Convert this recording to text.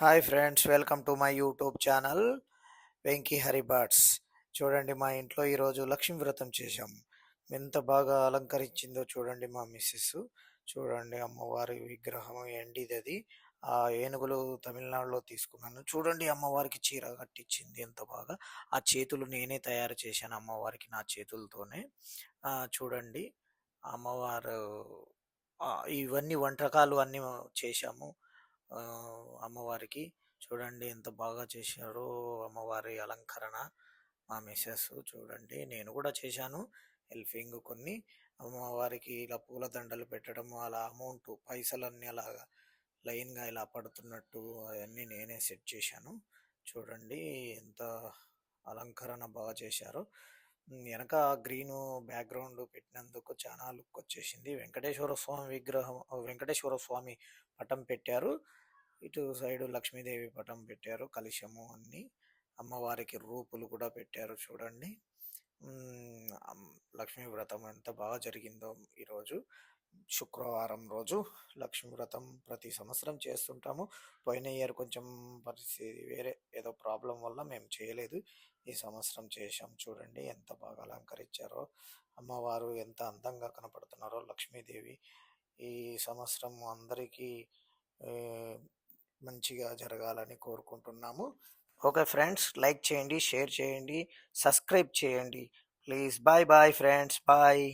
Hi friends welcome to my YouTube channel Venky హరిబాట్స్. చూడండి మా ఇంట్లో ఈరోజు లక్ష్మీ వ్రతం చేశాం. ఎంత బాగా అలంకరించిందో చూడండి మా మిస్సెస్ చూడండి అమ్మవారి విగ్రహం ఎండిది అది? ఆ ఏనుగులు తమిళనాడులో తీసుకున్నాను. చూడండి అమ్మవారికి చీర కట్టించింది ఎంత బాగా. ఆ చేతులు నేనే తయారు చేశాను అమ్మవారికి నా చేతులతోనే. చూడండి అమ్మవారు ఇవన్నీ వంటకాలు అన్నీ చేశాము. అమ్మవారికి చూడండి ఎంత బాగా చేశారో అమ్మవారి అలంకరణ మా మిస్సెస్ చూడండి నేను కూడా చేశాను. హెల్పింగ్ కొన్ని అమ్మవారికి ఇలా పూల దండలు పెట్టడం అలా అమౌంట్ పైసలన్నీ అలాగా లైన్గా ఇలా పడుతున్నట్టు అవన్నీ నేనే సెట్ చేశాను. చూడండి ఎంత అలంకరణ బాగా చేశారో. వెనక గ్రీను బ్యాక్గ్రౌండ్ పెట్టినందుకు చాలా లుక్ వచ్చేసింది. వెంకటేశ్వర స్వామి విగ్రహం వెంకటేశ్వర స్వామి పటం పెట్టారు. ఇటు సైడ్ లక్ష్మీదేవి పటం పెట్టారు కలశము అన్ని. అమ్మవారికి రూపులు కూడా పెట్టారు చూడండి. లక్ష్మీ వ్రతం ఎంత బాగా జరిగిందో ఈరోజు. శుక్రవారం రోజు లక్ష్మీ వ్రతం ప్రతి సంవత్సరం చేస్తుంటాము. పోయిన ఇయర్ కొంచెం పరిస్థితి వేరే ఏదో ప్రాబ్లం వల్ల మేము చేయలేదు. ఈ సంవత్సరం చేశాం చూడండి ఎంత బాగా అలంకరించారో. అమ్మవారు ఎంత అందంగా కనపడుతున్నారో లక్ష్మీదేవి. ఈ సంవత్సరం అందరికీ మంచిగా జరగాలని కోరుకుంటున్నాము. ఓకే ఫ్రెండ్స్ లైక్ చేయండి షేర్ చేయండి సబ్స్క్రైబ్ చేయండి. Please bye bye friends bye